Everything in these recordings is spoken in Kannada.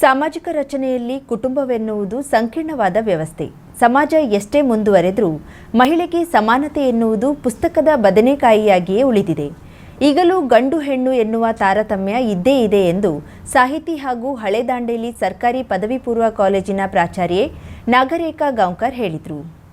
ಸಾಮಾಜಿಕ ರಚನೆಯಲ್ಲಿ ಕುಟುಂಬವೆನ್ನುವುದು ಸಂಕೀರ್ಣವಾದ ವ್ಯವಸ್ಥೆ. ಸಮಾಜ ಎಷ್ಟೇ ಮುಂದುವರೆದರೂ ಮಹಿಳೆಗೆ ಸಮಾನತೆ ಎನ್ನುವುದು ಪುಸ್ತಕದ ಬದನೆಕಾಯಿಯಾಗಿಯೇ ಉಳಿದಿದೆ. ಈಗಲೂ ಗಂಡು ಹೆಣ್ಣು ಎನ್ನುವ ತಾರತಮ್ಯ ಇದ್ದೇ ಇದೆ ಎಂದು ಸಾಹಿತಿ ಹಾಗೂ ಹಳೆದಾಂಡೇಲಿ ಸರ್ಕಾರಿ ಪದವಿ ಪೂರ್ವ ಕಾಲೇಜಿನ ಪ್ರಾಚಾರ್ಯೆ ನಾಗರೇಖಾ ಗಾಂವ್ಕರ್ ಹೇಳಿದರು.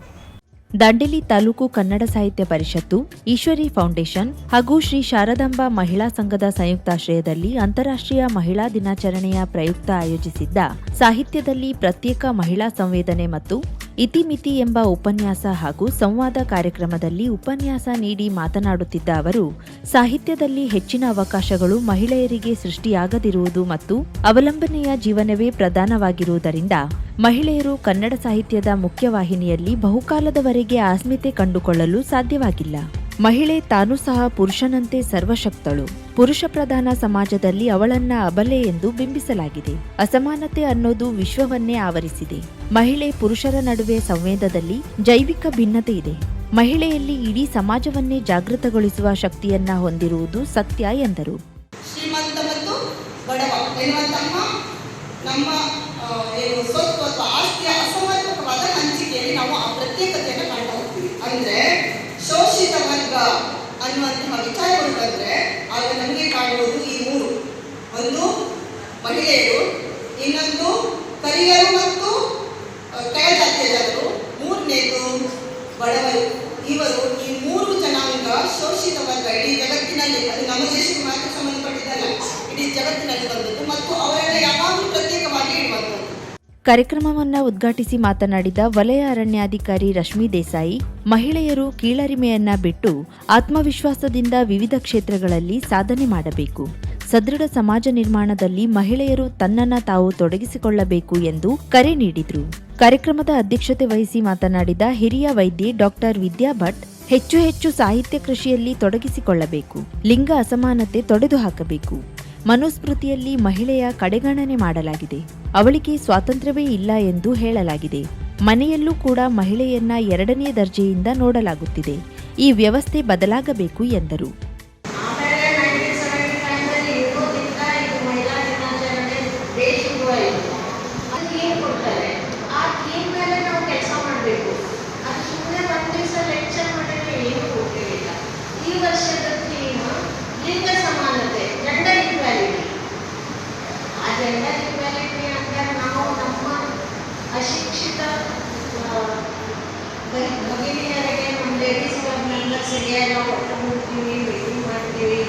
ದಾಂಡೇಲಿ ತಾಲೂಕು ಕನ್ನಡ ಸಾಹಿತ್ಯ ಪರಿಷತ್ತು, ಈಶ್ವರಿ ಫೌಂಡೇಶನ್ ಹಾಗೂ ಶ್ರೀ ಶಾರದಾಂಬಾ ಮಹಿಳಾ ಸಂಘದ ಸಂಯುಕ್ತಾಶ್ರಯದಲ್ಲಿ ಅಂತಾರಾಷ್ಟ್ರೀಯ ಮಹಿಳಾ ದಿನಾಚರಣೆಯ ಪ್ರಯುಕ್ತ ಆಯೋಜಿಸಿದ್ದ ಸಾಹಿತ್ಯದಲ್ಲಿ ಪ್ರತ್ಯೇಕ ಮಹಿಳಾ ಸಂವೇದನೆ ಮತ್ತು ಇತಿಮಿತಿ ಎಂಬ ಉಪನ್ಯಾಸ ಹಾಗೂ ಸಂವಾದ ಕಾರ್ಯಕ್ರಮದಲ್ಲಿ ಉಪನ್ಯಾಸ ನೀಡಿ ಮಾತನಾಡುತ್ತಿದ್ದ ಅವರು, ಸಾಹಿತ್ಯದಲ್ಲಿ ಹೆಚ್ಚಿನ ಅವಕಾಶಗಳು ಮಹಿಳೆಯರಿಗೆ ಸೃಷ್ಟಿಯಾಗದಿರುವುದು ಮತ್ತು ಅವಲಂಬನೆಯ ಜೀವನವೇ ಪ್ರಧಾನವಾಗಿರುವುದರಿಂದ ಮಹಿಳೆಯರು ಕನ್ನಡ ಸಾಹಿತ್ಯದ ಮುಖ್ಯವಾಹಿನಿಯಲ್ಲಿ ಬಹುಕಾಲದವರೆಗೆ ಅಸ್ಮಿತೆ ಕಂಡುಕೊಳ್ಳಲು ಸಾಧ್ಯವಾಗಿಲ್ಲ. ಮಹಿಳೆ ತಾನೂ ಸಹ ಪುರುಷನಂತೆ ಸರ್ವಶಕ್ತಳು. ಪುರುಷ ಪ್ರಧಾನ ಸಮಾಜದಲ್ಲಿ ಅವಳನ್ನ ಅಬಲೆ ಎಂದು ಬಿಂಬಿಸಲಾಗಿದೆ. ಅಸಮಾನತೆ ಅನ್ನೋದು ವಿಶ್ವವನ್ನೇ ಆವರಿಸಿದೆ. ಮಹಿಳೆ ಪುರುಷರ ನಡುವೆ ಸಂವೇದದಲ್ಲಿ ಜೈವಿಕ ಭಿನ್ನತೆ ಇದೆ. ಮಹಿಳೆಯಲ್ಲಿ ಇಡೀ ಸಮಾಜವನ್ನೇ ಜಾಗೃತಗೊಳಿಸುವ ಶಕ್ತಿಯನ್ನ ಹೊಂದಿರುವುದು ಸತ್ಯ ಎಂದರು. ಶ್ರೀಮಂತ ಮತ್ತು ಬಡವ. ನಮ್ಮ ಆ, ಏನು ಸ್ವತ್ತು ಅಥವಾ ಆಸ್ತಿಯ ಅಸಮರ್ಪಕವಾದ ಹಂಚಿಕೆಯಲ್ಲಿ ನಾವು ಆ ಪ್ರತ್ಯೇಕತೆಯನ್ನು ಕಾಣ್ತಾ ಹೋಗ್ತೀವಿ ಅಂದ್ರೆ ಶೋಷಿತ ವರ್ಗ ಅನ್ನುವಂತಹ ವಿಚಾರಗಳು ಬಂದ್ರೆ ಆಗ ನಮಗೆ ಕಾಣುವುದು ಈ ಮೂರು ಒಂದು ಮಹಿಳೆಯರು, ಇನ್ನೊಂದು ಕರಿಯರು ಮತ್ತು ಕೆಳಜಾತಿಯ ಜನರು ಮೂರನೇದು ಬಡವರು. ಇವರು ಈ ಮೂರು ಜನಾಂಗ ಶೋಷಿತ ವರ್ಗ ಇಡೀ ಜಗತ್ತಿನಲ್ಲಿ, ಅದು ನಮ್ಮ ದೇಶಕ್ಕೆ ಮಾತ್ರ ಸಂಬಂಧಪಟ್ಟಿದ್ದಲ್ಲ, ಇಡೀ ಜಗತ್ತಿನಲ್ಲಿ ಬಂದದ್ದು ಮತ್ತು ಅವರೆಲ್ಲ ಯಾವಾಗಲೂ ಪ್ರತ್ಯೇಕವಾಗಿ ಇಡುವಂಥದ್ದು. ಕಾರ್ಯಕ್ರಮವನ್ನು ಉದ್ಘಾಟಿಸಿ ಮಾತನಾಡಿದ ವಲಯ ಅರಣ್ಯಾಧಿಕಾರಿ ರಶ್ಮಿ ದೇಸಾಯಿ, ಮಹಿಳೆಯರು ಕೀಳರಿಮೆಯನ್ನ ಬಿಟ್ಟು ಆತ್ಮವಿಶ್ವಾಸದಿಂದ ವಿವಿಧ ಕ್ಷೇತ್ರಗಳಲ್ಲಿ ಸಾಧನೆ ಮಾಡಬೇಕು. ಸದೃಢ ಸಮಾಜ ನಿರ್ಮಾಣದಲ್ಲಿ ಮಹಿಳೆಯರು ತನ್ನನ್ನ ತಾವು ತೊಡಗಿಸಿಕೊಳ್ಳಬೇಕು ಎಂದು ಕರೆ ನೀಡಿದರು. ಕಾರ್ಯಕ್ರಮದ ಅಧ್ಯಕ್ಷತೆ ವಹಿಸಿ ಮಾತನಾಡಿದ ಹಿರಿಯ ವೈದ್ಯೆ ಡಾಕ್ಟರ್ ವಿದ್ಯಾ ಭಟ್, ಹೆಚ್ಚು ಹೆಚ್ಚು ಸಾಹಿತ್ಯ ಕೃಷಿಯಲ್ಲಿ ತೊಡಗಿಸಿಕೊಳ್ಳಬೇಕು, ಲಿಂಗ ಅಸಮಾನತೆ ತೊಡೆದು ಹಾಕಬೇಕು. ಮನುಸ್ಮೃತಿಯಲ್ಲಿ ಮಹಿಳೆಯ ಕಡೆಗಣನೆ ಮಾಡಲಾಗಿದೆ. ಅವಳಿಗೆ ಸ್ವಾತಂತ್ರ್ಯವೇ ಇಲ್ಲ ಎಂದು ಹೇಳಲಾಗಿದೆ. ಮನೆಯಲ್ಲೂ ಕೂಡ ಮಹಿಳೆಯನ್ನ ಎರಡನೇ ದರ್ಜೆಯಿಂದ ನೋಡಲಾಗುತ್ತಿದೆ. ಈ ವ್ಯವಸ್ಥೆ ಬದಲಾಗಬೇಕು ಎಂದರು ಆಮೇಲೆ ನೈನ್ಟೀನ್ ಸೆವೆಂಟಿ ಫೈವ್ನಲ್ಲಿ ಇರೋದ್ರಿಂದ ಇದು ಮಹಿಳಾ ದಿನಾಚರಣೆ ಡೇ ಶುರುವಾಯಿತು ಅದು ಥೀಮ್ ಕೊಡ್ತಾರೆ ಆ ಥೀಮ್ ಮೇಲೆ ನಾವು ಕೆಲಸ ಮಾಡಬೇಕು ಅದು ಸುಮ್ಮನೆ ಒಂದು ದಿವಸ ಲೆಕ್ಚರ್ ಮಾಡಿದ್ರೆ ಏನೂ ಗೊತ್ತಿರಲಿಲ್ಲ ಈ ವರ್ಷದ ಥೀಮ್ ಲಿಂಗ ಸಮಾನತೆ ಜೆಂಡರ್ ಇಕ್ವಾಲಿಟಿ ಆ ಜೆಂಡರ್ ಇಕ್ವಾಲಿಟಿ ಅಂದರೆ ನಾವು ನಮ್ಮ ಅಶಿಕ್ಷಿತ ಆ, ಭ- ಭಗಿನಿಯರಿಗೆ ನಮ್ಮ ಲೇಡೀಸ್ ಕ್ಲಬ್ ಮೆಂಬರ್ಸಿಗೆ ನಾವು ಒಟ್ಟುಗೂಡ್ತೀವಿ ಮೀಟಿಂಗ್ ಮಾಡ್ತೀವಿ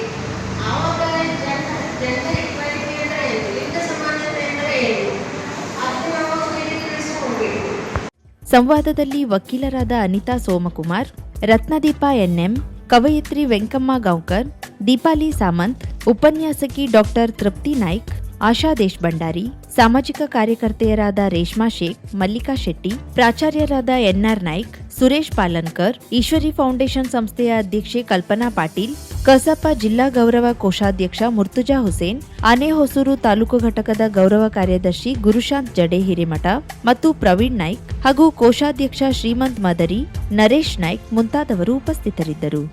ಆವಾಗ ಜೆಂಡರ್ ಜೆಂಡರ್ ಇಕ್ವಾಲಿಟಿ ಅಂದರೆ ಏನು ಲಿಂಗ ಸಮಾನತೆ ಅಂದರೆ ಏನು ಅದು ನಾವು ಅವರಿಗೆ ತಿಳಿಸ್ಕೊಡ್ಬೇಕು ಸಂವಾದದಲ್ಲಿ ವಕೀಲರಾದ ಅನಿತಾ ಸೋಮಕುಮಾರ್, ರತ್ನದೀಪ ಎನ್ಎಂ, ಕವಯಿತ್ರಿ ವೆಂಕಮ್ಮ ಗಾಂವ್ಕರ್ ದೀಪಾಲಿ ಸಾಮಂತ್, ಉಪನ್ಯಾಸಕಿ ಡಾಕ್ಟರ್ ತೃಪ್ತಿ ನಾಯ್ಕ್ ಆಶಾ ದೇಶ್ ಭಂಡಾರಿ ಸಾಮಾಜಿಕ ಕಾರ್ಯಕರ್ತೆಯರಾದ ರೇಷ್ಮಾ ಶೇಖ್, ಮಲ್ಲಿಕಾ ಶೆಟ್ಟಿ, ಪ್ರಾಚಾರ್ಯರಾದ ಎನ್ಆರ್ ನಾಯ್ಕ್, ಸುರೇಶ್ ಪಾಲನ್ಕರ್, ಈಶ್ವರಿ ಫೌಂಡೇಶನ್ ಸಂಸ್ಥೆಯ ಅಧ್ಯಕ್ಷೆ ಕಲ್ಪನಾ ಪಾಟೀಲ್, ಕಸಾಪ ಜಿಲ್ಲಾ ಗೌರವ ಕೋಶಾಧ್ಯಕ್ಷ ಮುರ್ತುಜಾ ಹುಸೇನ್ ಆನೆಹೊಸೂರು ತಾಲೂಕು ಘಟಕದ ಗೌರವ ಕಾರ್ಯದರ್ಶಿ ಗುರುಶಾಂತ್ ಜಡೆ ಹಿರೇಮಠ ಮತ್ತು ಪ್ರವೀಣ್ ನಾಯ್ಕ್ ಹಾಗೂ ಕೋಶಾಧ್ಯಕ್ಷ ಶ್ರೀಮಂತ್ ಮದರಿ ನರೇಶ್ ನಾಯ್ಕ್ ಮುಂತಾದವರು ಉಪಸ್ಥಿತರಿದ್ದರು.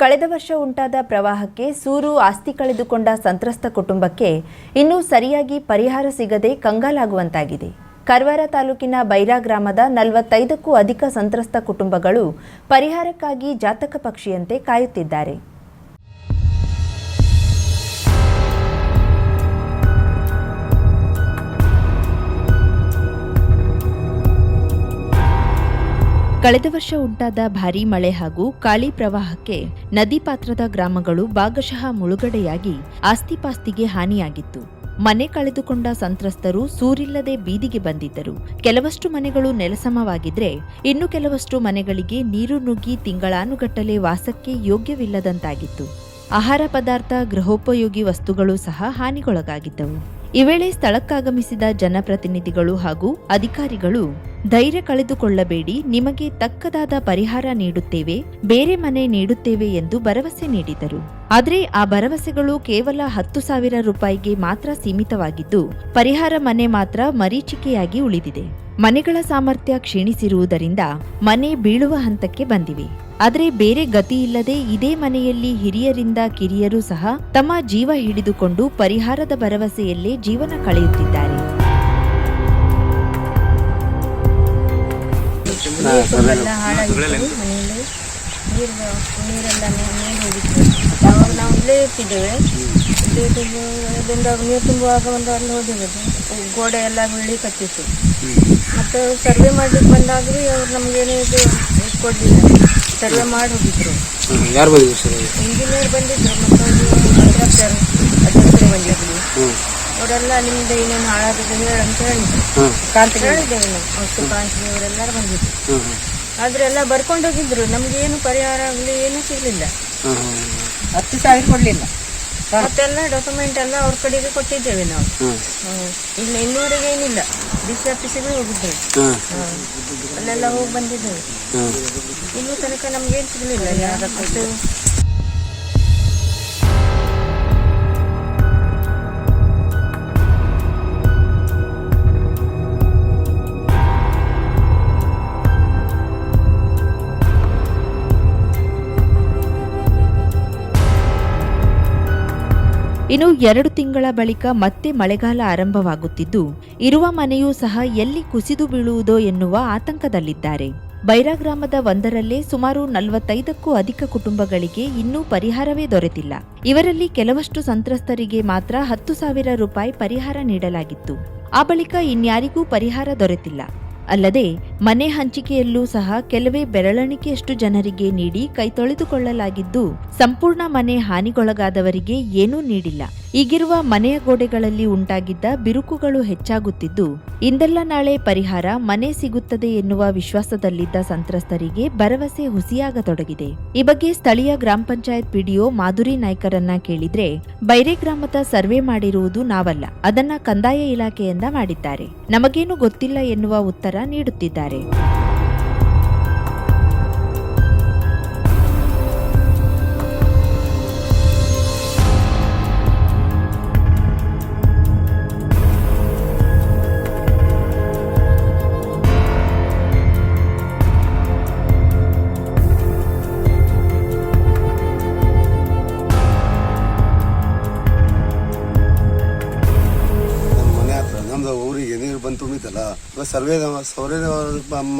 ಕಳೆದ ವರ್ಷ ಉಂಟಾದ ಪ್ರವಾಹಕ್ಕೆ ಸೂರು ಆಸ್ತಿ ಕಳೆದುಕೊಂಡ ಸಂತ್ರಸ್ತ ಕುಟುಂಬಕ್ಕೆ ಇನ್ನೂ ಸರಿಯಾಗಿ ಪರಿಹಾರ ಸಿಗದೆ ಕಂಗಾಲಾಗುವಂತಾಗಿದೆ. ಕರ್ವಾರ ತಾಲೂಕಿನ ಬೈರಾ ಗ್ರಾಮದ ನಲವತ್ತೈದಕ್ಕೂ ಅಧಿಕ ಸಂತ್ರಸ್ತ ಕುಟುಂಬಗಳು ಪರಿಹಾರಕ್ಕಾಗಿ ಜಾತಕ ಪಕ್ಷಿಯಂತೆ ಕಾಯುತ್ತಿದ್ದಾರೆ. ಕಳೆದ ವರ್ಷ ಉಂಟಾದ ಭಾರೀ ಮಳೆ ಹಾಗೂ ಕಾಳಿ ಪ್ರವಾಹಕ್ಕೆ ನದಿ ಪಾತ್ರದ ಗ್ರಾಮಗಳು ಭಾಗಶಃ ಮುಳುಗಡೆಯಾಗಿ ಆಸ್ತಿಪಾಸ್ತಿಗೆ ಹಾನಿಯಾಗಿತ್ತು. ಮನೆ ಕಳೆದುಕೊಂಡ ಸಂತ್ರಸ್ತರು ಸೂರಿಲ್ಲದೆ ಬೀದಿಗೆ ಬಂದಿದ್ದರು. ಕೆಲವಷ್ಟು ಮನೆಗಳು ನೆಲಸಮವಾಗಿದ್ರೆ ಇನ್ನು ಕೆಲವಷ್ಟು ಮನೆಗಳಿಗೆ ನೀರು ನುಗ್ಗಿ ತಿಂಗಳಾನುಗಟ್ಟಲೆ ವಾಸಕ್ಕೆ ಯೋಗ್ಯವಿಲ್ಲದಂತಾಗಿತ್ತು. ಆಹಾರ ಪದಾರ್ಥ, ಗೃಹೋಪಯೋಗಿ ವಸ್ತುಗಳು ಸಹ ಹಾನಿಗೊಳಗಾಗಿದ್ದವು. ಈ ವೇಳೆ ಸ್ಥಳಕ್ಕಾಗಮಿಸಿದ ಜನಪ್ರತಿನಿಧಿಗಳು ಹಾಗೂ ಅಧಿಕಾರಿಗಳು ಧೈರ್ಯ ಕಳೆದುಕೊಳ್ಳಬೇಡಿ, ನಿಮಗೆ ತಕ್ಕದಾದ ಪರಿಹಾರ ನೀಡುತ್ತೇವೆ, ಬೇರೆ ಮನೆ ನೀಡುತ್ತೇವೆ ಎಂದು ಭರವಸೆ ನೀಡಿದರು. ಆದರೆ ಆ ಭರವಸೆಗಳು ಕೇವಲ ಹತ್ತು ಸಾವಿರ ರೂಪಾಯಿಗೆ ಮಾತ್ರ ಸೀಮಿತವಾಗಿದ್ದು, ಪರಿಹಾರ ಮನೆ ಮಾತ್ರ ಮರೀಚಿಕೆಯಾಗಿ ಉಳಿದಿದೆ. ಮನೆಗಳ ಸಾಮರ್ಥ್ಯ ಕ್ಷೀಣಿಸಿರುವುದರಿಂದ ಮನೆ ಬೀಳುವ ಹಂತಕ್ಕೆ ಬಂದಿವೆ. ಆದರೆ ಬೇರೆ ಗತಿಯಿಲ್ಲದೆ ಇದೇ ಮನೆಯಲ್ಲಿ ಹಿರಿಯರಿಂದ ಕಿರಿಯರು ಸಹ ತಮ್ಮ ಜೀವ ಹಿಡಿದುಕೊಂಡು ಪರಿಹಾರದ ಭರವಸೆಯಲ್ಲೇ ಜೀವನ ಕಳೆಯುತ್ತಿದ್ದಾರೆ. ನೀರು ಗೋಡೆ ಎಲ್ಲ ಬೀಳಿ ಕತ್ತಿತ್ತು ಮತ್ತು ಸರ್ವೆ ಮಾಡ್ಲಿಕ್ಕೆ ಬಂದಾಗಲೂ ಅವ್ರು ನಮಗೇನು ಇದು ಕೊಡಲಿಲ್ಲ. ಸರ್ವೆ ಮಾಡಿ ಹೋಗಿದ್ರು ಯಾರು ಬಂದಿದ್ರು ಸರ್ ಇಂಜಿನಿಯರ್ ಬಂದಿದ್ರು ಮತ್ತು ಅಧ್ಯಕ್ಷರು ಅಧ್ಯಕ್ಷರು ಬಂದಿದ್ರು. ಅವರೆಲ್ಲ ನಿಮ್ದು ಏನೇನು ಹಾಳಾಗಿದೆ ಹೇಳಿ ಅಂತ ಹೇಳಿದ್ರು. ಹಾಂ ಹೇಳಿದ್ದೇವೆ ನಾವು. ಅಷ್ಟು ಕಾಂತಿ ಅವರೆಲ್ಲರೂ ಬಂದಿದ್ರು. ಆದ್ರೆ ಎಲ್ಲ ಬರ್ಕೊಂಡು ಹೋಗಿದ್ರು. ನಮ್ಗೆ ಏನು ಪರಿಹಾರ ಆಗಲಿ ಏನೂ ಸಿಗ್ಲಿಲ್ಲ. ಹತ್ತು ಸಾವಿರ ಕೊಡ್ಲಿಲ್ಲ. ಮತ್ತೆಲ್ಲ ಡಾಕ್ಯುಮೆಂಟ್ ಎಲ್ಲ ಅವ್ರ ಕಡೆಗೆ ಕೊಟ್ಟಿದ್ದೇವೆ ನಾವು. ಇಲ್ಲ ಇನ್ನೂವರೆಗೆ ಏನಿಲ್ಲ. ಡಿ ಸಿ ಆಫೀಸಿಗೆ ಹೋಗಿದ್ದೇವೆ. ಅಲ್ಲೆಲ್ಲ ಹೋಗಿ ಬಂದಿದ್ದೇವೆ. ಇನ್ನೂ ತನಕ ನಮ್ಗೇನು ಸಿಗಲಿಲ್ಲ ಅಷ್ಟು ಇನ್ನು ಎರಡು ತಿಂಗಳ ಬಳಿಕ ಮತ್ತೆ ಮಳೆಗಾಲ ಆರಂಭವಾಗುತ್ತಿದ್ದು, ಇರುವ ಮನೆಯೂ ಸಹ ಎಲ್ಲಿ ಕುಸಿದು ಬೀಳುವುದೋ ಎನ್ನುವ ಆತಂಕದಲ್ಲಿದ್ದಾರೆ. ಬೈರಾ ಗ್ರಾಮದ ಒಂದರಲ್ಲೇ ಸುಮಾರು ನಲವತ್ತೈದಕ್ಕೂ ಅಧಿಕ ಕುಟುಂಬಗಳಿಗೆ ಇನ್ನೂ ಪರಿಹಾರವೇ ದೊರೆತಿಲ್ಲ. ಇವರಲ್ಲಿ ಕೆಲವಷ್ಟು ಸಂತ್ರಸ್ತರಿಗೆ ಮಾತ್ರ ಹತ್ತು ಸಾವಿರ ರೂಪಾಯಿ ಪರಿಹಾರ ನೀಡಲಾಗಿತ್ತು. ಆ ಬಳಿಕ ಇನ್ಯಾರಿಗೂ ಪರಿಹಾರ ದೊರೆತಿಲ್ಲ. ಅಲ್ಲದೆ ಮನೆ ಹಂಚಿಕೆಯಲ್ಲೂ ಸಹ ಕೆಲವೇ ಬೆರಳಣಿಕೆಯಷ್ಟು ಜನರಿಗೆ ನೀಡಿ ಕೈ ತೊಳೆದುಕೊಳ್ಳಲಾಗಿದ್ದು, ಸಂಪೂರ್ಣ ಮನೆ ಹಾನಿಗೊಳಗಾದವರಿಗೆ ಏನೂ ನೀಡಿಲ್ಲ. ಈಗಿರುವ ಮನೆಯ ಗೋಡೆಗಳಲ್ಲಿ ಉಂಟಾಗಿದ್ದ ಬಿರುಕುಗಳು ಹೆಚ್ಚಾಗುತ್ತಿದ್ದು, ಇಂದೆಲ್ಲ ನಾಳೆ ಪರಿಹಾರ ಮನೆ ಸಿಗುತ್ತದೆ ಎನ್ನುವ ವಿಶ್ವಾಸದಲ್ಲಿದ್ದ ಸಂತ್ರಸ್ತರಿಗೆ ಭರವಸೆ ಹುಸಿಯಾಗತೊಡಗಿದೆ. ಈ ಬಗ್ಗೆ ಸ್ಥಳೀಯ ಗ್ರಾಮ ಪಂಚಾಯತ್ ಪಿಡಿಒ ಮಾಧುರಿ ನಾಯ್ಕರನ್ನ ಕೇಳಿದ್ರೆ, ಬೈರೆ ಗ್ರಾಮದ ಸರ್ವೆ ಮಾಡಿರುವುದು ನಾವಲ್ಲ, ಅದನ್ನ ಕಂದಾಯ ಇಲಾಖೆಯಿಂದ ಮಾಡಿದ್ದಾರೆ. ನಮಗೇನು ಗೊತ್ತಿಲ್ಲ ಎನ್ನುವ ಉತ್ತರ ನೀಡುತ್ತಿದ್ದಾರೆ. ಇವಾಗ ಸರ್ವೆ ಸರ್ವೆ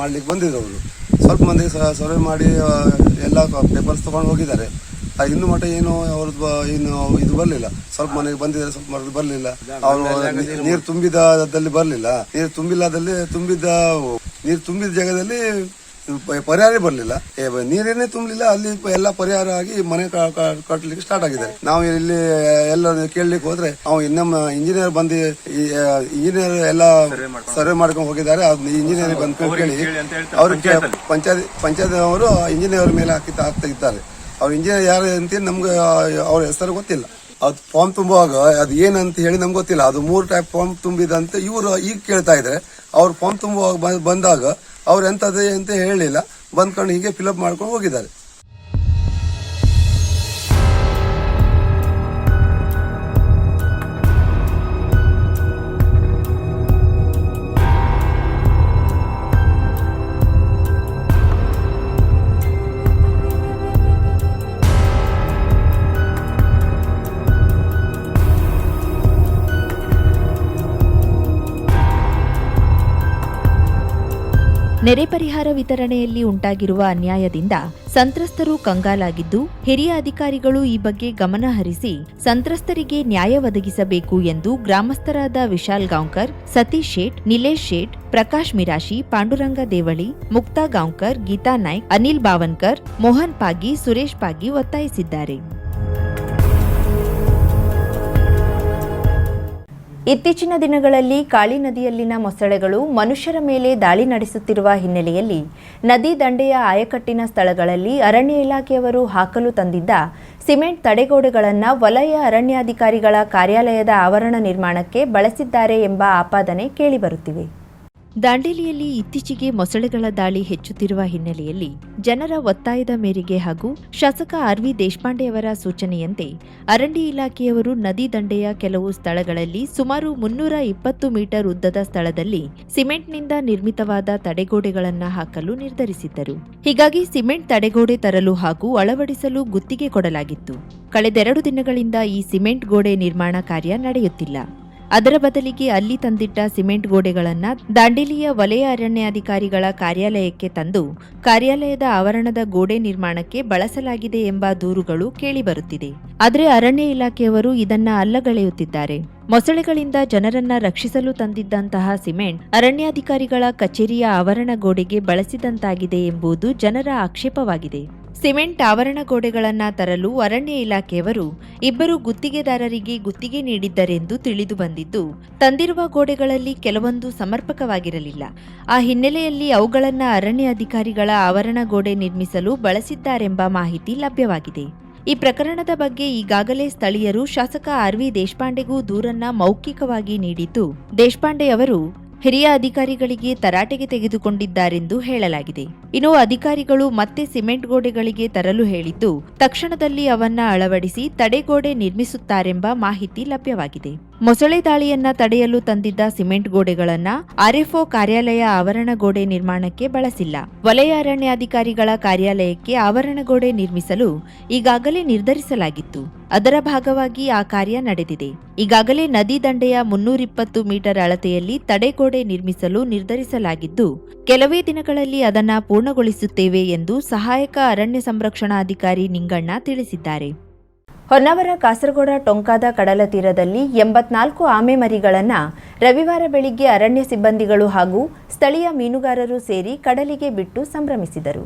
ಮಾಡ್ಲಿಕ್ಕೆ ಬಂದಿದ್ರು ಅವರು. ಸ್ವಲ್ಪ ಮಂದಿ ಸರ್ವೆ ಮಾಡಿ ಎಲ್ಲ ಪೇಪರ್ಸ್ ತಗೊಂಡು ಹೋಗಿದ್ದಾರೆ. ಇನ್ನು ಮಟ್ಟ ಏನು ಅವ್ರದ್ದು ಇನ್ನು ಇದು ಬರಲಿಲ್ಲ. ಸ್ವಲ್ಪ ಮನೆಗೆ ಬಂದಿದ್ದಾರೆ, ಸ್ವಲ್ಪ ಮರದ್ದು ಬರಲಿಲ್ಲ. ಅವರು ನೀರು ತುಂಬಿದಲ್ಲಿ ಬರಲಿಲ್ಲ. ನೀರು ತುಂಬಿಲ್ಲದಲ್ಲಿ ತುಂಬಿದ್ದ ನೀರು ತುಂಬಿದ ಜಾಗದಲ್ಲಿ ಪರಿಹಾರ ಬರಲಿಲ್ಲ. ನೀರೇನೇ ತುಂಬಲಿಲ್ಲ ಅಲ್ಲಿ ಎಲ್ಲ ಪರಿಹಾರ ಆಗಿ ಮನೆ ಕಟ್ಟಲಿಕ್ಕೆ ಸ್ಟಾರ್ಟ್ ಆಗಿದ್ದಾರೆ. ನಾವು ಇಲ್ಲಿ ಎಲ್ಲ ಕೇಳಲಿಕ್ಕೆ ಹೋದ್ರೆ ಅವ್ ನಮ್ಮ ಇಂಜಿನಿಯರ್ ಬಂದು ಇಂಜಿನಿಯರ್ ಎಲ್ಲ ಸರ್ವೆ ಮಾಡ್ಕೊಂಡು ಹೋಗಿದ್ದಾರೆ. ಇಂಜಿನಿಯರ್ ಬಂದು ಕೇಳಿ ಅವ್ರು ಪಂಚಾಯತ್ ಪಂಚಾಯತ್ ಅವರು ಇಂಜಿನಿಯರ್ ಮೇಲೆ ಹಾಕಿ ಹಾಕ್ತಾ ಇದ್ದಾರೆ. ಅವ್ರು ಇಂಜಿನಿಯರ್ ಯಾರು ಅಂತ ನಮ್ಗೆ ಅವ್ರ ಹೆಸರು ಗೊತ್ತಿಲ್ಲ. ಅದು ಫಾರ್ಮ್ ತುಂಬುವಾಗ ಅದು ಏನಂತ ಹೇಳಿ ನಮ್ಗೆ ಗೊತ್ತಿಲ್ಲ. ಅದು ಮೂರು ಟೈಪ್ ಫಾರ್ಮ್ ತುಂಬಿದಂತೆ ಇವರು ಈಗ ಕೇಳ್ತಾ ಇದ್ದಾರೆ. ಅವ್ರು ಫಾರ್ಮ್ ತುಂಬ ಬಂದಾಗ ಅವ್ರು ಎಂತದೇ ಅಂತ ಹೇಳಿಲ್ಲ. ಬಂದ್ಕೊಂಡು ಹೀಗೆ ಫಿಲಪ್ ಮಾಡ್ಕೊಂಡು ಹೋಗಿದ್ದಾರೆ. ನೆರೆ ಪರಿಹಾರ ವಿತರಣೆಯಲ್ಲಿ ಉಂಟಾಗಿರುವ ಅನ್ಯಾಯದಿಂದ ಸಂತ್ರಸ್ತರು ಕಂಗಾಲಾಗಿದ್ದು, ಹಿರಿಯ ಅಧಿಕಾರಿಗಳು ಈ ಬಗ್ಗೆ ಗಮನ ಹರಿಸಿ ಸಂತ್ರಸ್ತರಿಗೆ ನ್ಯಾಯ ಒದಗಿಸಬೇಕು ಎಂದು ಗ್ರಾಮಸ್ಥರಾದ ವಿಶಾಲ್ ಗಾಂವ್ಕರ್, ಸತೀಶ್ ಶೇಟ್, ನಿಲೇಶ್ ಶೇಟ್, ಪ್ರಕಾಶ್ ಮಿರಾಶಿ, ಪಾಂಡುರಂಗ ದೇವಳಿ, ಮುಕ್ತಾ ಗಾಂವ್ಕರ್, ಗೀತಾ ನಾಯ್ಕ್, ಅನಿಲ್ ಬಾವನ್ಕರ್, ಮೋಹನ್ ಪಾಗಿ, ಸುರೇಶ್ ಪಾಗಿ ಒತ್ತಾಯಿಸಿದ್ದಾರೆ. ಇತ್ತೀಚಿನ ದಿನಗಳಲ್ಲಿ ಕಾಳಿ ನದಿಯಲ್ಲಿನ ಮೊಸಳೆಗಳು ಮನುಷ್ಯರ ಮೇಲೆ ದಾಳಿ ನಡೆಸುತ್ತಿರುವ ಹಿನ್ನೆಲೆಯಲ್ಲಿ ನದಿ ದಂಡೆಯ ಆಯಕಟ್ಟಿನ ಸ್ಥಳಗಳಲ್ಲಿ ಅರಣ್ಯ ಇಲಾಖೆಯವರು ಹಾಕಲು ತಂದಿದ್ದ ಸಿಮೆಂಟ್ ತಡೆಗೋಡೆಗಳನ್ನು ವಲಯ ಅರಣ್ಯಾಧಿಕಾರಿಗಳ ಕಾರ್ಯಾಲಯದ ಆವರಣ ನಿರ್ಮಾಣಕ್ಕೆ ಬಳಸಿದ್ದಾರೆ ಎಂಬ ಆಪಾದನೆ ಕೇಳಿಬರುತ್ತಿವೆ. ದಾಂಡೇಲಿಯಲ್ಲಿ ಇತ್ತೀಚೆಗೆ ಮೊಸಳೆಗಳ ದಾಳಿ ಹೆಚ್ಚುತ್ತಿರುವ ಹಿನ್ನೆಲೆಯಲ್ಲಿ ಜನರ ಒತ್ತಾಯದ ಮೇರೆಗೆ ಹಾಗೂ ಶಾಸಕ ಆರ್ವಿ ದೇಶಪಾಂಡೆಯವರ ಸೂಚನೆಯಂತೆ ಅರಣ್ಯ ಇಲಾಖೆಯವರು ನದಿ ದಂಡೆಯ ಕೆಲವು ಸ್ಥಳಗಳಲ್ಲಿ ಸುಮಾರು ಮುನ್ನೂರ ಇಪ್ಪತ್ತು ಮೀಟರ್ ಉದ್ದದ ಸ್ಥಳದಲ್ಲಿ ಸಿಮೆಂಟ್ನಿಂದ ನಿರ್ಮಿತವಾದ ತಡೆಗೋಡೆಗಳನ್ನು ಹಾಕಲು ನಿರ್ಧರಿಸಿದ್ದರು. ಹೀಗಾಗಿ ಸಿಮೆಂಟ್ ತಡೆಗೋಡೆ ತರಲು ಹಾಗೂ ಅಳವಡಿಸಲು ಗುತ್ತಿಗೆ ಕೊಡಲಾಗಿತ್ತು. ಕಳೆದೆರಡು ದಿನಗಳಿಂದ ಈ ಸಿಮೆಂಟ್ ಗೋಡೆ ನಿರ್ಮಾಣ ಕಾರ್ಯ ನಡೆಯುತ್ತಿಲ್ಲ. ಅದರ ಬದಲಿಗೆ ಅಲ್ಲಿ ತಂದಿಟ್ಟ ಸಿಮೆಂಟ್ ಗೋಡೆಗಳನ್ನು ದಾಂಡೇಲಿಯ ವಲಯ ಅರಣ್ಯಾಧಿಕಾರಿಗಳ ಕಾರ್ಯಾಲಯಕ್ಕೆ ತಂದು ಕಾರ್ಯಾಲಯದ ಆವರಣದ ಗೋಡೆ ನಿರ್ಮಾಣಕ್ಕೆ ಬಳಸಲಾಗಿದೆ ಎಂಬ ದೂರುಗಳು ಕೇಳಿಬರುತ್ತಿದೆ. ಆದರೆ ಅರಣ್ಯ ಇಲಾಖೆಯವರು ಇದನ್ನ ಅಲ್ಲಗಳೆಯುತ್ತಿದ್ದಾರೆ. ಮೊಸಳೆಗಳಿಂದ ಜನರನ್ನ ರಕ್ಷಿಸಲು ತಂದಿದ್ದಂತಹ ಸಿಮೆಂಟ್ ಅರಣ್ಯಾಧಿಕಾರಿಗಳ ಕಚೇರಿಯ ಆವರಣ ಗೋಡೆಗೆ ಬಳಸಿದಂತಾಗಿದೆ ಎಂಬುದು ಜನರ ಆಕ್ಷೇಪವಾಗಿದೆ. ಸಿಮೆಂಟ್ ಆವರಣ ಗೋಡೆಗಳನ್ನು ತರಲು ಅರಣ್ಯ ಇಲಾಖೆಯವರು ಇಬ್ಬರು ಗುತ್ತಿಗೆದಾರರಿಗೆ ಗುತ್ತಿಗೆ ನೀಡಿದ್ದರೆಂದು ತಿಳಿದು ಬಂದಿದ್ದು, ತಂದಿರುವ ಗೋಡೆಗಳಲ್ಲಿ ಕೆಲವೊಂದು ಸಮರ್ಪಕವಾಗಿರಲಿಲ್ಲ. ಆ ಹಿನ್ನೆಲೆಯಲ್ಲಿ ಅವುಗಳನ್ನು ಅರಣ್ಯ ಅಧಿಕಾರಿಗಳ ಆವರಣ ಗೋಡೆ ನಿರ್ಮಿಸಲು ಬಳಸಿದ್ದಾರೆಂಬ ಮಾಹಿತಿ ಲಭ್ಯವಾಗಿದೆ. ಈ ಪ್ರಕರಣದ ಬಗ್ಗೆ ಈಗಾಗಲೇ ಸ್ಥಳೀಯರು ಶಾಸಕ ಆರ್ವಿ ದೇಶಪಾಂಡೆಗೂ ದೂರನ್ನ ಮೌಖಿಕವಾಗಿ ನೀಡಿದ್ದು, ದೇಶಪಾಂಡೆ ಅವರು ಹಿರಿಯ ಅಧಿಕಾರಿಗಳಿಗೆ ತರಾಟೆಗೆ ತೆಗೆದುಕೊಂಡಿದ್ದಾರೆಂದು ಹೇಳಲಾಗಿದೆ. ಇನ್ನು ಅಧಿಕಾರಿಗಳು ಮತ್ತೆ ಸಿಮೆಂಟ್ ಗೋಡೆಗಳಿಗೆ ತರಲು ಹೇಳಿದ್ದು, ತಕ್ಷಣದಲ್ಲಿ ಅವನ್ನ ಅಳವಡಿಸಿ ತಡೆಗೋಡೆ ನಿರ್ಮಿಸುತ್ತಾರೆಂಬ ಮಾಹಿತಿ ಲಭ್ಯವಾಗಿದೆ. ಮೊಸಳೆ ದಾಳಿಯನ್ನ ತಡೆಯಲು ತಂದಿದ್ದ ಸಿಮೆಂಟ್ ಗೋಡೆಗಳನ್ನ ಆರ್ಎಫ್ಒ ಕಾರ್ಯಾಲಯ ಆವರಣ ಗೋಡೆ ನಿರ್ಮಾಣಕ್ಕೆ ಬಳಸಿಲ್ಲ. ವಲಯ ಅರಣ್ಯಾಧಿಕಾರಿಗಳ ಕಾರ್ಯಾಲಯಕ್ಕೆ ಆವರಣ ಗೋಡೆ ನಿರ್ಮಿಸಲು ಈಗಾಗಲೇ ನಿರ್ಧರಿಸಲಾಗಿತ್ತು. ಅದರ ಭಾಗವಾಗಿ ಆ ಕಾರ್ಯ ನಡೆದಿದೆ. ಈಗಾಗಲೇ ನದಿ ದಂಡೆಯ ಮುನ್ನೂರಿಪ್ಪತ್ತು ಮೀಟರ್ ಅಳತೆಯಲ್ಲಿ ತಡೆಗೋಡೆ ನಿರ್ಮಿಸಲು ನಿರ್ಧರಿಸಲಾಗಿದ್ದು, ಕೆಲವೇ ದಿನಗಳಲ್ಲಿ ಅದನ್ನ ಪೂರ್ಣಗೊಳಿಸುತ್ತೇವೆ ಎಂದು ಸಹಾಯಕ ಅರಣ್ಯ ಸಂರಕ್ಷಣಾಧಿಕಾರಿ ನಿಂಗಣ್ಣ ತಿಳಿಸಿದ್ದಾರೆ. ಹೊನ್ನಾವರ, ಕಾಸರಗೋಡ, ಟೊಂಕಾದ ಕಡಲ ತೀರದಲ್ಲಿ ಎಂಬತ್ನಾಲ್ಕು ಆಮೆ ಮರಿಗಳನ್ನು ರವಿವಾರ ಬೆಳಿಗ್ಗೆ ಅರಣ್ಯ ಸಿಬ್ಬಂದಿಗಳು ಹಾಗೂ ಸ್ಥಳೀಯ ಮೀನುಗಾರರು ಸೇರಿ ಕಡಲಿಗೆ ಬಿಟ್ಟು ಸಂಭ್ರಮಿಸಿದರು.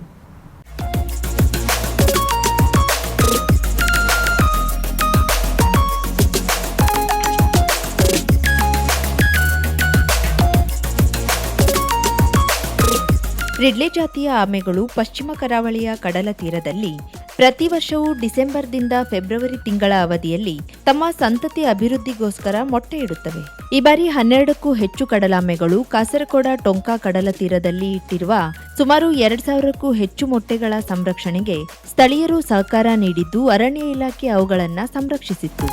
ರಿಡ್ಲೆ ಜಾತಿಯ ಆಮೆಗಳು ಪಶ್ಚಿಮ ಕರಾವಳಿಯ ಕಡಲ ತೀರದಲ್ಲಿ ಪ್ರತಿ ವರ್ಷವೂ ಡಿಸೆಂಬರ್ದಿಂದ ಫೆಬ್ರವರಿ ತಿಂಗಳ ಅವಧಿಯಲ್ಲಿ ತಮ್ಮ ಸಂತತಿ ಅಭಿವೃದ್ಧಿಗೋಸ್ಕರ ಮೊಟ್ಟೆ ಇಡುತ್ತವೆ. ಈ ಬಾರಿ ಹನ್ನೆರಡಕ್ಕೂ ಹೆಚ್ಚು ಕಡಲಾಮೆಗಳು ಕಾಸರಕೋಡ ಟೊಂಕಾ ಕಡಲ ತೀರದಲ್ಲಿ ಇಟ್ಟಿರುವ ಸುಮಾರು ಎರಡ್ ಸಾವಿರಕ್ಕೂ ಹೆಚ್ಚು ಮೊಟ್ಟೆಗಳ ಸಂರಕ್ಷಣೆಗೆ ಸ್ಥಳೀಯರು ಸಹಕಾರ ನೀಡಿದ್ದು ಅರಣ್ಯ ಇಲಾಖೆ ಅವುಗಳನ್ನು ಸಂರಕ್ಷಿಸಿತ್ತು.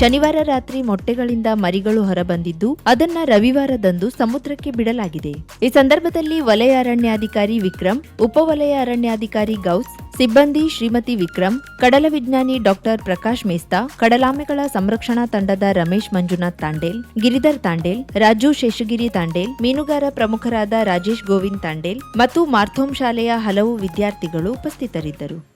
ಶನಿವಾರ ರಾತ್ರಿ ಮೊಟ್ಟೆಗಳಿಂದ ಮರಿಗಳು ಹೊರಬಂದಿದ್ದು, ಅದನ್ನ ರವಿವಾರದಂದು ಸಮುದ್ರಕ್ಕೆ ಬಿಡಲಾಗಿದೆ. ಈ ಸಂದರ್ಭದಲ್ಲಿ ವಲಯ ಅರಣ್ಯಾಧಿಕಾರಿ ವಿಕ್ರಮ್ ಉಪವಲಯ ಅರಣ್ಯಾಧಿಕಾರಿ ಗೌಸ್, ಸಿಬ್ಬಂದಿ ಶ್ರೀಮತಿ ವಿಕ್ರಮ್, ಕಡಲ ವಿಜ್ಞಾನಿ ಡಾಕ್ಟರ್ ಪ್ರಕಾಶ್ ಮೇಸ್ತಾ, ಕಡಲಾಮೆಗಳ ಸಂರಕ್ಷಣಾ ತಂಡದ ರಮೇಶ್ ಮಂಜುನಾಥ್ ತಾಂಡೇಲ್, ಗಿರಿಧರ್ ತಾಂಡೇಲ್, ರಾಜು ಶೇಷಗಿರಿ ತಾಂಡೇಲ್, ಮೀನುಗಾರ ಪ್ರಮುಖರಾದ ರಾಜೇಶ್ ಗೋವಿಂದ್ ತಾಂಡೇಲ್ ಮತ್ತು ಮಾರ್ಥೋಮ್ ಶಾಲೆಯ ಹಲವು ವಿದ್ಯಾರ್ಥಿಗಳು ಉಪಸ್ಥಿತರಿದ್ದರು.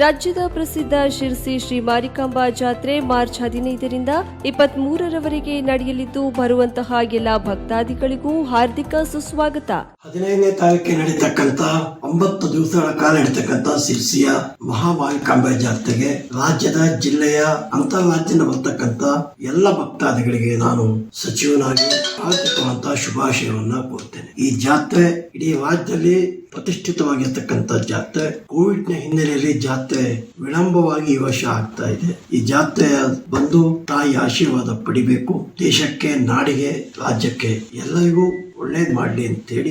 ರಾಜ್ಯದ ಪ್ರಸಿದ್ಧ ಶಿರ್ಸಿ ಶ್ರೀ ಮಾರಿಕಾಂಬಾ ಜಾತ್ರೆ ಮಾರ್ಚ್ ಹದಿನೈದರಿಂದ ಇಪ್ಪತ್ಮೂರರವರೆಗೆ ನಡೆಯಲಿದ್ದು, ಬರುವಂತಹ ಎಲ್ಲ ಭಕ್ತಾದಿಗಳಿಗೂ ಹಾರ್ದಿಕ ಸುಸ್ವಾಗತ. ಹದಿನೈದನೇ ತಾರೀಕಿಗೆ ನಡೀತಕ್ಕಂತ ಒಂಬತ್ತು ದಿವಸಗಳ ಕಾಲ ನಡೀತಕ್ಕಂತ ಶಿರ್ಸಿಯ ಮಹಾಮಾರಿಕಾಂಬಾ ಜಾತ್ರೆಗೆ ರಾಜ್ಯದ ಜಿಲ್ಲೆಯ ಅಂತಾರಾಜ್ಯದಿಂದ ಬರ್ತಕ್ಕಂತ ಎಲ್ಲ ಭಕ್ತಾದಿಗಳಿಗೆ ನಾನು ಸಚಿವನಾಗಿ ಆರ್ಥಿಕವಂತ ಶುಭಾಶಯವನ್ನ ಕೋರ್ತೇನೆ ಈ ಜಾತ್ರೆ ಇಡೀ ರಾಜ್ಯದಲ್ಲಿ ಪ್ರತಿಷ್ಠಿತವಾಗಿರ್ತಕ್ಕಂಥ ಜಾತ್ರೆ. ಕೋವಿಡ್ನ ಹಿನ್ನೆಲೆಯಲ್ಲಿ ಜಾತ್ರೆ ವಿಳಂಬವಾಗಿ ಈ ವರ್ಷ ಆಗ್ತಾ ಇದೆ. ಈ ಜಾತ್ರೆ ಬಂದು ತಾಯಿ ಆಶೀರ್ವಾದ ಪಡಿಬೇಕು. ದೇಶಕ್ಕೆ, ನಾಡಿಗೆ, ರಾಜ್ಯಕ್ಕೆ ಎಲ್ಲರಿಗೂ ಒಳ್ಳೇದ್ ಮಾಡ್ಲಿ ಅಂತೇಳಿ